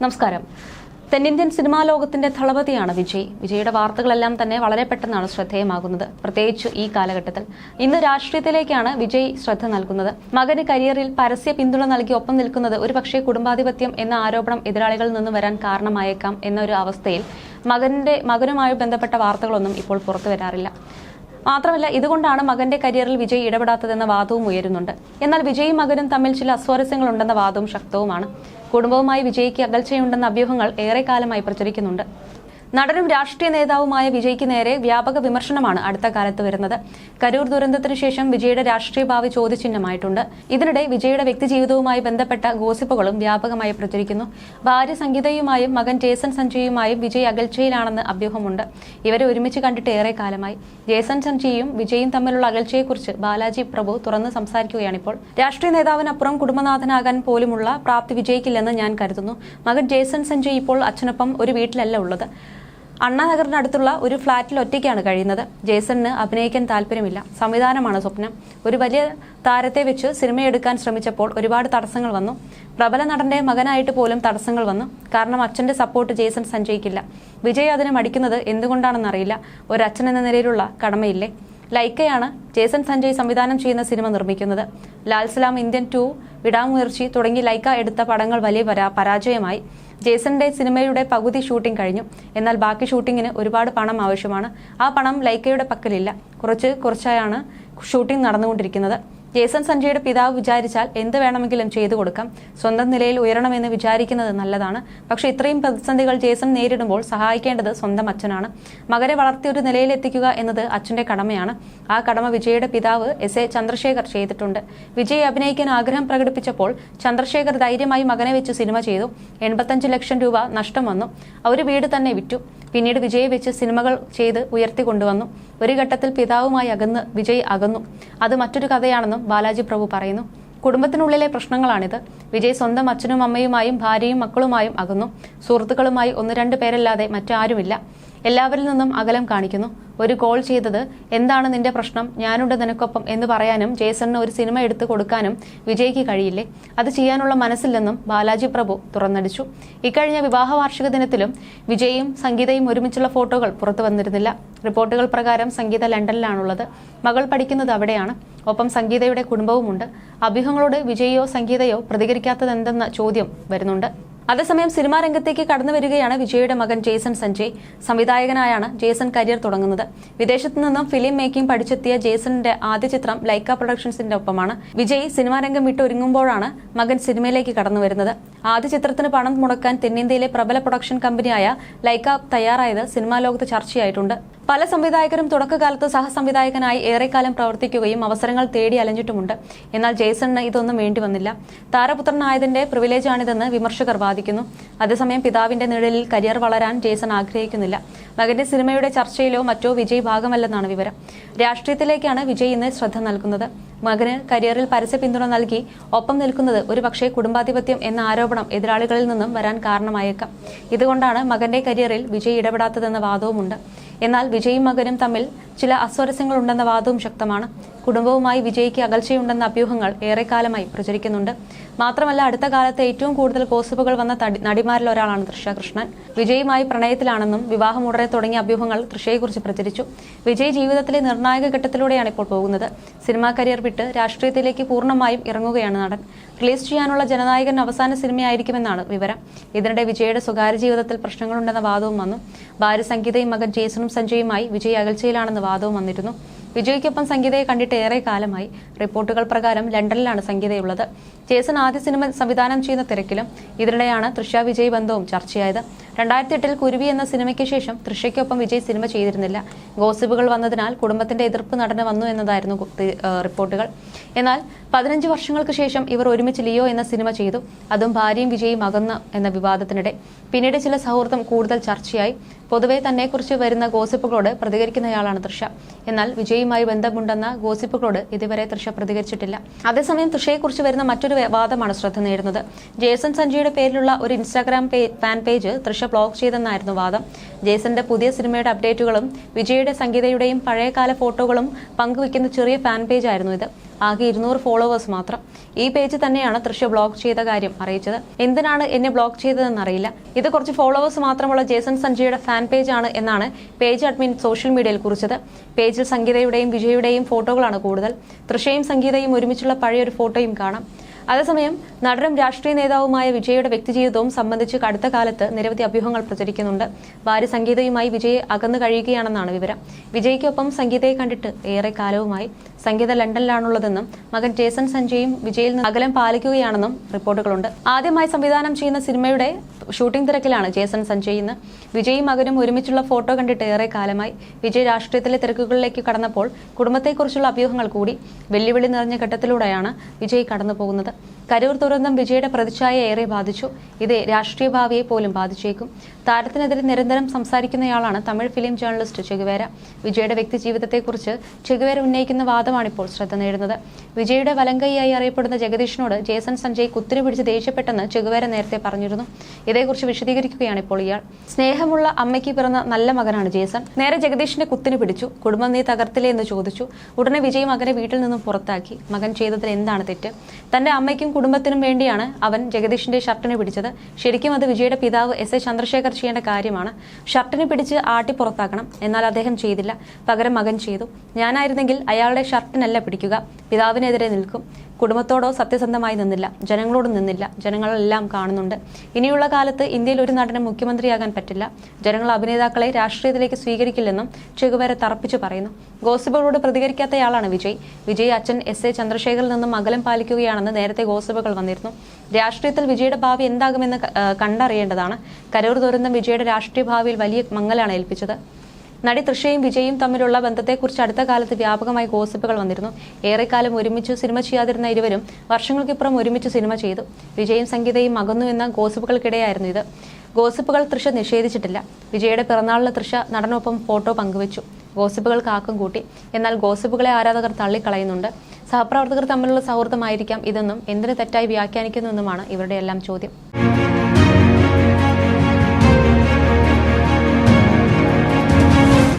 നമസ്കാരം. തെന്നിന്ത്യൻ സിനിമാ ലോകത്തിന്റെ തളപതിയാണ് വിജയ്. വിജയുടെ വാർത്തകളെല്ലാം തന്നെ വളരെ പെട്ടെന്നാണ് ശ്രദ്ധേയമാകുന്നത്. പ്രത്യേകിച്ച് ഈ കാലഘട്ടത്തിൽ. ഇന്ന് രാഷ്ട്രീയത്തിലേക്കാണ് വിജയ് ശ്രദ്ധ നൽകുന്നത്. മകന് കരിയറിൽ പരസ്യ പിന്തുണ നൽകി ഒപ്പം നിൽക്കുന്നത് ഒരുപക്ഷെ കുടുംബാധിപത്യം എന്ന ആരോപണം എതിരാളികളിൽ നിന്ന് വരാൻ കാരണമായേക്കാം എന്നൊരു അവസ്ഥയിൽ മകന്റെ മകനുമായി ബന്ധപ്പെട്ട വാർത്തകളൊന്നും ഇപ്പോൾ പുറത്തു വരാറില്ല. മാത്രമല്ല ഇതുകൊണ്ടാണ് മകന്റെ കരിയറിൽ വിജയ് ഇടപെടാത്തതെന്ന വാദവും ഉയരുന്നുണ്ട്. എന്നാൽ വിജയും മകനും തമ്മിൽ ചില അസ്വാരസ്യങ്ങൾ ഉണ്ടെന്ന വാദവും ശക്തവുമാണ്. കുടുംബവുമായി വിജയ്ക്ക് അകൽച്ചയുണ്ടെന്ന അഭ്യൂഹങ്ങൾ ഏറെക്കാലമായി പ്രചരിക്കുന്നുണ്ട്. നടനും രാഷ്ട്രീയ നേതാവുമായ വിജയ്ക്ക് നേരെ വ്യാപക വിമർശനമാണ് അടുത്ത കാലത്ത് വരുന്നത്. കരൂർ ദുരന്തത്തിന് ശേഷം വിജയുടെ രാഷ്ട്രീയ ഭാവി ചോദ്യചിഹ്നമായിട്ടുണ്ട്. ഇതിനിടെ വിജയുടെ വ്യക്തിജീവിതവുമായി ബന്ധപ്പെട്ട ഗോസിപ്പുകളും വ്യാപകമായി പ്രചരിക്കുന്നു. ഭാര്യ സംഗീതയുമായും മകൻ ജേസൺ സഞ്ജയുമായും വിജയ് അകൽച്ചയിലാണെന്ന് അഭ്യൂഹമുണ്ട്. ഇവരെ ഒരുമിച്ച് കണ്ടിട്ട് ഏറെ കാലമായി. ജേസൺ സഞ്ജയും വിജയും തമ്മിലുള്ള അകൽച്ചയെക്കുറിച്ച് ബാലാജി പ്രഭു തുറന്ന് സംസാരിക്കുകയാണിപ്പോൾ. രാഷ്ട്രീയ നേതാവിനപ്പുറം കുടുംബനാഥനാകാൻ പോലുമുള്ള പ്രാപ്തി വിജയിക്കില്ലെന്ന് ഞാൻ കരുതുന്നു. മകൻ ജേസൺ സഞ്ജയ് ഇപ്പോൾ അച്ഛനൊപ്പം ഒരു വീട്ടിലല്ല ഉള്ളത്. അണ്ണാനഗറിനടുത്തുള്ള ഒരു ഫ്ളാറ്റിൽ ഒറ്റയ്ക്കാണ് കഴിയുന്നത്. ജേസണിന് അഭിനയിക്കാൻ താല്പര്യമില്ല. സംവിധാനമാണ് സ്വപ്നം. ഒരു വലിയ താരത്തെ വെച്ച് സിനിമയെടുക്കാൻ ശ്രമിച്ചപ്പോൾ ഒരുപാട് തടസ്സങ്ങൾ വന്നു. പ്രബല നടന്റെ മകനായിട്ട് പോലും തടസ്സങ്ങൾ വന്നു. കാരണം അച്ഛന്റെ സപ്പോർട്ട് ജേസൺ സഞ്ചയിക്കില്ല വിജയ് അതിനെ മടിക്കുന്നത് എന്തുകൊണ്ടാണെന്നറിയില്ല. ഒരു അച്ഛൻ എന്ന നിലയിലുള്ള കടമയില്ലേ? ലൈക്കയാണ് ജേസൺ സഞ്ജയ് സംവിധാനം ചെയ്യുന്ന സിനിമ നിർമ്മിക്കുന്നത്. ലാൽസലാം ഇന്ത്യൻ ടു വിടാമുയർച്ചി തുടങ്ങി ലൈക്ക എടുത്ത പടങ്ങൾ വലിയ പരാ- പരാജയമായി. ജേസന്റെ സിനിമയുടെ പകുതി ഷൂട്ടിംഗ് കഴിഞ്ഞു. എന്നാൽ ബാക്കി ഷൂട്ടിങ്ങിന് ഒരുപാട് പണം ആവശ്യമാണ്. ആ പണം ലൈക്കയുടെ പക്കലില്ല. കുറച്ച് കുറച്ചായാണ് ഷൂട്ടിംഗ് നടന്നുകൊണ്ടിരിക്കുന്നത്. ജേസൺ സഞ്ജയുടെ പിതാവ് വിചാരിച്ചാൽ എന്ത് വേണമെങ്കിലും ചെയ്തു കൊടുക്കാം. സ്വന്തം നിലയിൽ ഉയരണമെന്ന് വിചാരിക്കുന്നത് നല്ലതാണ്. പക്ഷേ ഇത്രയും പ്രതിസന്ധികൾ ജേസൺ നേരിടുമ്പോൾ സഹായിക്കേണ്ടത് സ്വന്തം അച്ഛനാണ്. മകരെ വളർത്തി ഒരു നിലയിലെത്തിക്കുക എന്നത് അച്ഛന്റെ കടമയാണ്. ആ കടമ വിജയുടെ പിതാവ് എസ് എ ചന്ദ്രശേഖർ ചെയ്തിട്ടുണ്ട്. വിജയ് അഭിനയിക്കാൻ ആഗ്രഹം പ്രകടിപ്പിച്ചപ്പോൾ ചന്ദ്രശേഖർ ധൈര്യമായി മകനെ വെച്ച് സിനിമ ചെയ്തു. എൺപത്തഞ്ച് ലക്ഷം രൂപ നഷ്ടം വന്നു. ഒരു വീട് തന്നെ വിറ്റു. പിന്നീട് വിജയ് വെച്ച് സിനിമകൾ ചെയ്ത് ഉയർത്തിക്കൊണ്ടുവന്നു ഒരു ഘട്ടത്തിൽ പിതാവുമായി അകന്ന് വിജയ് അകന്നു. അത് മറ്റൊരു കഥയാണെന്നും ബാലാജി പ്രഭു പറയുന്നു. കുടുംബത്തിനുള്ളിലെ പ്രശ്നങ്ങളാണിത്. വിജയ് സ്വന്തം അച്ഛനും അമ്മയുമായും ഭാര്യയും മക്കളുമായും അകന്നു. സുഹൃത്തുക്കളുമായി ഒന്ന് രണ്ട് പേരല്ലാതെ മറ്റാരുമില്ല. എല്ലാവരിൽ നിന്നും അകലം കാണിക്കുന്നു. ഒരു കോൾ ചെയ്തത് എന്താണ് നിന്റെ പ്രശ്നം? ഞാനുണ്ട് നിനക്കൊപ്പം എന്ന് പറയാനും ജേസണിന് ഒരു സിനിമ എടുത്തു കൊടുക്കാനും വിജയ്ക്ക് കഴിയില്ലേ? അത് ചെയ്യാനുള്ള മനസ്സില്ലെന്നും ബാലാജി പ്രഭു തുറന്നടിച്ചു. ഇക്കഴിഞ്ഞ വിവാഹ വാർഷിക ദിനത്തിലും വിജയും സംഗീതയും ഒരുമിച്ചുള്ള ഫോട്ടോകൾ പുറത്തു വന്നിരുന്നില്ല. റിപ്പോർട്ടുകൾ പ്രകാരം സംഗീത ലണ്ടനിലാണുള്ളത്. മകൾ പഠിക്കുന്നത് അവിടെയാണ്. ഒപ്പം സംഗീതയുടെ കുടുംബവുമുണ്ട്. അഭ്യൂഹങ്ങളോട് വിജയോ സംഗീതയോ പ്രതികരിക്കാത്തതെന്തെന്ന ചോദ്യം വരുന്നുണ്ട്. അതേസമയം സിനിമാ രംഗത്തേക്ക് കടന്നു വരികയാണ് വിജയുടെ മകൻ ജേസൺ സഞ്ജയ്. സംവിധായകനായാണ് ജേസൺ കരിയർ തുടങ്ങുന്നത്. വിദേശത്തു നിന്നും ഫിലിം മേക്കിംഗ് പഠിച്ചെത്തിയ ജേസണിന്റെ ആദ്യ ചിത്രം ലൈക്ക പ്രൊഡക്ഷൻസിന്റെ ഒപ്പമാണ്. വിജയ് സിനിമാ രംഗം വിട്ടൊരുങ്ങുമ്പോഴാണ് മകൻ സിനിമയിലേക്ക് കടന്നു വരുന്നത്. ആദ്യ ചിത്രത്തിന് പണം മുടക്കാൻ തെന്നിന്ത്യയിലെ പ്രബല പ്രൊഡക്ഷൻ കമ്പനിയായ ലൈക്ക തയ്യാറായത് സിനിമാ ലോകത്ത് ചർച്ചയായിട്ടുണ്ട്. പല സംവിധായകരും തുടക്കകാലത്ത് സഹസംവിധായകനായി ഏറെക്കാലം പ്രവർത്തിക്കുകയും അവസരങ്ങൾ തേടി അലഞ്ഞിട്ടുമുണ്ട്. എന്നാൽ ജേസണിന് ഇതൊന്നും വേണ്ടി വന്നില്ല. താരപുത്രനായതിന്റെ പ്രിവിലേജാണിതെന്ന് വിമർശകർ വാദിക്കുന്നു. അതേസമയം പിതാവിന്റെ നിഴലിൽ കരിയർ വളരാൻ ജേസൺ ആഗ്രഹിക്കുന്നില്ല. മകന്റെ സിനിമയുടെ ചർച്ചയിലോ മറ്റോ വിജയ് ഭാഗമല്ലെന്നാണ് വിവരം. രാഷ്ട്രീയത്തിലേക്കാണ് വിജയ് ഇന്ന് ശ്രദ്ധ നൽകുന്നത്. മകന് കരിയറിൽ പരസ്യ പിന്തുണ നൽകി ഒപ്പം നിൽക്കുന്നത് ഒരു പക്ഷേ കുടുംബാധിപത്യം എന്ന ആരോപണം എതിരാളികളിൽ നിന്നും വരാൻ കാരണമായേക്കാം. ഇതുകൊണ്ടാണ് മകന്റെ കരിയറിൽ വിജയ് ഇടപെടാത്തതെന്ന വാദവുമുണ്ട്. എന്നാൽ വിജയും മകനും തമ്മിൽ ചില അസ്വരസ്യങ്ങളുണ്ടെന്ന വാദവും ശക്തമാണ്. കുടുംബവുമായി വിജയ്ക്ക് അകൽച്ചയുണ്ടെന്ന അഭ്യൂഹങ്ങൾ ഏറെക്കാലമായി പ്രചരിക്കുന്നുണ്ട്. മാത്രമല്ല അടുത്ത കാലത്ത് ഏറ്റവും കൂടുതൽ ഗോസിപ്പുകൾ വന്ന നടിമാരിൽ ഒരാളാണ് തൃഷ കൃഷ്ണൻ. വിജയുമായി പ്രണയത്തിലാണെന്നും വിവാഹം ഉടനെ തുടങ്ങിയ അഭ്യൂഹങ്ങൾ തൃഷയെക്കുറിച്ച് പ്രചരിച്ചു. വിജയ് ജീവിതത്തിലെ നിർണായക ഘട്ടത്തിലൂടെയാണ് ഇപ്പോൾ പോകുന്നത്. സിനിമാ കരിയർ വിട്ട് രാഷ്ട്രീയത്തിലേക്ക് പൂർണമായും ഇറങ്ങുകയാണ് നടൻ. റിലീസ് ചെയ്യാനുള്ള ജനനായകൻ അവസാന സിനിമയായിരിക്കുമെന്നാണ് വിവരം. ഇതിനിടെ വിജയുടെ സ്വകാര്യ ജീവിതത്തിൽ പ്രശ്നങ്ങളുണ്ടെന്ന വാദവും വന്നു. ഭാര്യ സംഗീതയും മകൻ ജേസണും സഞ്ജയുമായി വിജയ് അകൽച്ചയിലാണെന്ന വാദവും വന്നിരുന്നു. വിജയ്ക്കൊപ്പം സംഗീതയെ കണ്ടിട്ട് ഏറെ കാലമായി. റിപ്പോർട്ടുകൾ പ്രകാരം ലണ്ടനിലാണ് സംഗീതയുള്ളത്. ജേസൺ ആദ്യ സിനിമ സംവിധാനം ചെയ്യുന്ന തിരക്കിലും ഇതിനിടെയാണ് തൃഷ വിജയ് ബന്ധവും ചർച്ചയായത്. രണ്ടായിരത്തി എട്ടിൽ കുരുവി എന്ന സിനിമയ്ക്ക് ശേഷം തൃഷയ്ക്കൊപ്പം വിജയ് സിനിമ ചെയ്തിരുന്നില്ല. ഗോസിപ്പുകൾ വന്നതിനാൽ കുടുംബത്തിന്റെ എതിർപ്പ് നടന് വന്നു എന്നതായിരുന്നു റിപ്പോർട്ടുകൾ. എന്നാൽ പതിനഞ്ച് വർഷങ്ങൾക്ക് ശേഷം ഇവർ ഒരുമിച്ച് ലിയോ എന്ന സിനിമ ചെയ്തു. അതും ഭാര്യയും വിജയും അകന്ന് എന്ന വിവാദത്തിനിടെ. പിന്നീട് ചില സൗഹൃദം കൂടുതൽ ചർച്ചയായി. പൊതുവെ തന്നെക്കുറിച്ച് വരുന്ന ഗോസിപ്പുകളോട് പ്രതികരിക്കുന്നയാളാണ് തൃഷ. എന്നാൽ വിജയുമായി ബന്ധമുണ്ടെന്ന ഗോസിപ്പുകളോട് ഇതുവരെ തൃഷ പ്രതികരിച്ചിട്ടില്ല. അതേസമയം തൃഷയെക്കുറിച്ച് വരുന്ന മറ്റൊരു വാദമാണ് ശ്രദ്ധ നേടുന്നത്. ജേസൺ സഞ്ജയുടെ പേരിലുള്ള ഒരു Instagram fan page Trisha block ചെയ്തെന്നായിരുന്നു വാദം. ജേസന്റെ പുതിയ സിനിമയുടെ അപ്ഡേറ്റുകളും വിജയുടെ സംഗീതയുടെയും പഴയകാല ഫോട്ടോകളും പങ്കുവയ്ക്കുന്ന ചെറിയ ഫാൻ പേജായിരുന്നു ഇത്. ആകെ ഇരുന്നൂറ് ഫോളോവേഴ്സ് മാത്രം. ഈ പേജ് തന്നെയാണ് തൃശ്യ ബ്ലോക്ക് ചെയ്ത കാര്യം അറിയിച്ചത്. എന്തിനാണ് എന്നെ ബ്ലോക്ക് ചെയ്തതെന്ന് അറിയില്ല. ഇത് കുറച്ച് ഫോളോവേഴ്സ് മാത്രമുള്ള ജേസൺ സഞ്ജയുടെ ഫാൻ പേജ് ആണ് എന്നാണ് പേജ് അഡ്മിൻ സോഷ്യൽ മീഡിയയിൽ കുറിച്ചത്. പേജിൽ സംഗീതയുടെയും വിജയുടെയും ഫോട്ടോകളാണ് കൂടുതൽ. തൃശയും സംഗീതയും ഒരുമിച്ചുള്ള പഴയൊരു ഫോട്ടോയും കാണാം. അതേസമയം നടനും രാഷ്ട്രീയ നേതാവുമായ വിജയുടെ വ്യക്തിജീവിതവും സംബന്ധിച്ച് അടുത്ത കാലത്ത് നിരവധി അഭ്യൂഹങ്ങൾ പ്രചരിക്കുന്നുണ്ട്. ഭാര്യ സംഗീതയുമായി വിജയ് അകന്നു കഴിയുകയാണെന്നാണ് വിവരം. വിജയ്ക്കൊപ്പം സംഗീതയെ കണ്ടിട്ട് ഏറെ കാലവുമായി. സംഗീത ലണ്ടനിലാണുള്ളതെന്നും മകൻ ജേസൺ സഞ്ജയും വിജയിൽ നിന്ന് അകലം പാലിക്കുകയാണെന്നും റിപ്പോർട്ടുകളുണ്ട്. ആദ്യമായി സംവിധാനം ചെയ്യുന്ന സിനിമയുടെ ഷൂട്ടിംഗ് തിരക്കിലാണ് ജേസൺ സഞ്ജയ് ഇന്ന്. വിജയും മകനും ഒരുമിച്ചുള്ള ഫോട്ടോ കണ്ടിട്ട് ഏറെ കാലമായി. വിജയ് രാഷ്ട്രീയത്തിലെ തിരക്കുകളിലേക്ക് കടന്നപ്പോൾ കുടുംബത്തെക്കുറിച്ചുള്ള അഭ്യൂഹങ്ങൾ കൂടി വെല്ലുവിളി നിറഞ്ഞ ഘട്ടത്തിലൂടെയാണ് വിജയ് കടന്നു പോകുന്നത് കരൂർ ദുരന്തം വിജയുടെ പ്രതിച്ഛായ ഏറെ ബാധിച്ചു. ഇത് രാഷ്ട്രീയ ഭാവിയെ പോലും ബാധിച്ചേക്കും. താരത്തിനെതിരെ നിരന്തരം സംസാരിക്കുന്നയാളാണ് Tamil film journalist Che Guevara. വിജയുടെ വ്യക്തി ജീവിതത്തെക്കുറിച്ച് ചെഗുവേര ഉന്നയിക്കുന്ന വാദമാണിപ്പോൾ ശ്രദ്ധ നേടുന്നത്. വിജയുടെ വലങ്കൈയായി അറിയപ്പെടുന്ന ജഗദീഷിനോട് ജേസൺ സഞ്ജയ് കുത്തിരി പിടിച്ച് ദേഷ്യപ്പെട്ടെന്ന് ചെഗുവേര നേരത്തെ പറഞ്ഞിരുന്നു. ഇതേക്കുറിച്ച് വിശദീകരിക്കുകയാണ് ഇപ്പോൾ ഇയാൾ. സ്നേഹമുള്ള അമ്മയ്ക്ക് പിറന്ന നല്ല മകനാണ് ജേസൺ. നേരെ ജഗദീഷിന്റെ കുത്തിന് പിടിച്ചു. കുടുംബം നീ തകർത്തില്ലേ എന്ന് ചോദിച്ചു. ഉടനെ വിജയ് മകനെ വീട്ടിൽ നിന്നും പുറത്താക്കി. മകൻ ചെയ്തതിൽ എന്താണ് തെറ്റ്? തന്റെ അമ്മയ്ക്കും കുടുംബത്തിനും വേണ്ടിയാണ് അവൻ ജഗദീഷിന്റെ ഷർട്ടിനെ പിടിച്ചത്. ശരിക്കും അത് വിജയുടെ പിതാവ് എസ് എ ചന്ദ്രശേഖർ ചെയ്യേണ്ട കാര്യമാണ്. ഷർട്ടിനെ പിടിച്ച് ആട്ടി പുറത്താക്കണം. എന്നാൽ അദ്ദേഹം ചെയ്തില്ല. പകരം മകൻ ചെയ്തു. ഞാനായിരുന്നെങ്കിൽ അയാളുടെ ഷർട്ടിനല്ല പിടിക്കുക. പിതാവിനെതിരെ നിൽക്കും. കുടുംബത്തോടോ സത്യസന്ധമായി നിന്നില്ല. ജനങ്ങളോട് നിന്നില്ല. ജനങ്ങളെല്ലാം കാണുന്നുണ്ട്. ഇനിയുള്ള കാലത്ത് ഇന്ത്യയിൽ ഒരു നടനും മുഖ്യമന്ത്രിയാകാൻ പറ്റില്ല. ജനങ്ങൾ അഭിനേതാക്കളെ രാഷ്ട്രീയത്തിലേക്ക് സ്വീകരിക്കില്ലെന്നും ചെകുവേര തറപ്പിച്ചു പറയുന്നു. ഗോസിബുകളോട് പ്രതികരിക്കാത്തയാളാണ് വിജയ്. വിജയ് അച്ഛൻ എസ് എ ചന്ദ്രശേഖറിൽ നിന്നും അകലം പാലിക്കുകയാണെന്ന് നേരത്തെ ഗോസിബുകൾ വന്നിരുന്നു. രാഷ്ട്രീയത്തിൽ വിജയുടെ ഭാവി എന്താകുമെന്ന് കണ്ടറിയേണ്ടതാണ്. കരൂർ ദുരന്തം വിജയുടെ രാഷ്ട്രീയ ഭാവിയിൽ വലിയ മങ്ങലാണ് ഏൽപ്പിച്ചത്. നടി തൃഷയും വിജയും തമ്മിലുള്ള ബന്ധത്തെക്കുറിച്ച് അടുത്ത കാലത്ത് വ്യാപകമായി ഗോസിപ്പുകൾ വന്നിരുന്നു. ഏറെക്കാലം ഒരുമിച്ച് സിനിമ ചെയ്യാതിരുന്ന ഇരുവരും വർഷങ്ങൾക്കിപ്പുറം ഒരുമിച്ച് സിനിമ ചെയ്തു. വിജയും സംഗീതയും അകന്നു എന്ന ഗോസിപ്പുകൾക്കിടെയായിരുന്നു ഇത്. ഗോസിപ്പുകൾ തൃഷ നിഷേധിച്ചിട്ടില്ല. വിജയുടെ പിറന്നാളിന് തൃഷ നടനൊപ്പം ഫോട്ടോ പങ്കുവച്ചു. ഗോസിപ്പുകൾ ആക്കം കൂട്ടി. എന്നാൽ ഗോസിപ്പുകളെ ആരാധകർ തള്ളിക്കളയുന്നുണ്ട്. സഹപ്രവർത്തകർ തമ്മിലുള്ള സൗഹൃദമായിരിക്കാം ഇതെന്നും എന്തിനു തെറ്റായി വ്യാഖ്യാനിക്കുന്നുവെന്നുമാണ് ഇവരുടെ എല്ലാം ചോദ്യം.